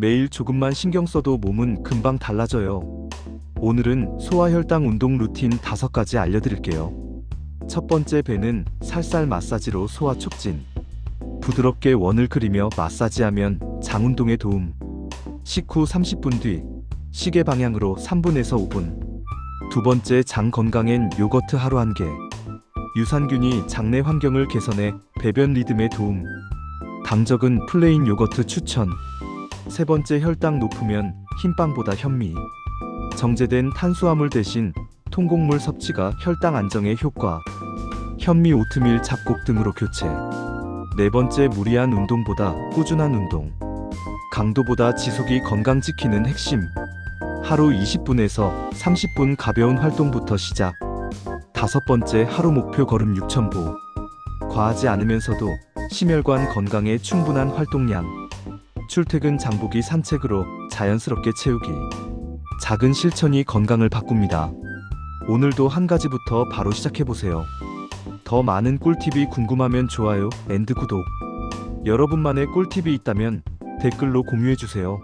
매일 조금만 신경 써도 몸은 금방 달라져요. 오늘은 소화혈당 운동 루틴 5가지 알려드릴게요. 첫 번째 배는 살살 마사지로 소화 촉진. 부드럽게 원을 그리며 마사지하면 장 운동에 도움. 식후 30분 뒤 시계 방향으로 3분에서 5분. 두 번째 장 건강엔 요거트 하루 한 개. 유산균이 장내 환경을 개선해 배변 리듬에 도움. 당적은 플레인 요거트 추천. 세 번째 혈당 높으면 흰빵보다 현미. 정제된 탄수화물 대신 통곡물 섭취가 혈당 안정에 효과. 현미 오트밀 잡곡 등으로 교체. 네 번째 무리한 운동보다 꾸준한 운동. 강도보다 지속이 건강 지키는 핵심. 하루 20분에서 30분 가벼운 활동부터 시작. 다섯 번째 하루 목표 걸음 6,000보. 과하지 않으면서도 심혈관 건강에 충분한 활동량. 출퇴근 장보기 산책으로 자연스럽게 채우기. 작은 실천이 건강을 바꿉니다. 오늘도 한 가지부터 바로 시작해보세요. 더 많은 꿀팁이 궁금하면 좋아요, 앤드 구독. 여러분만의 꿀팁이 있다면 댓글로 공유해주세요.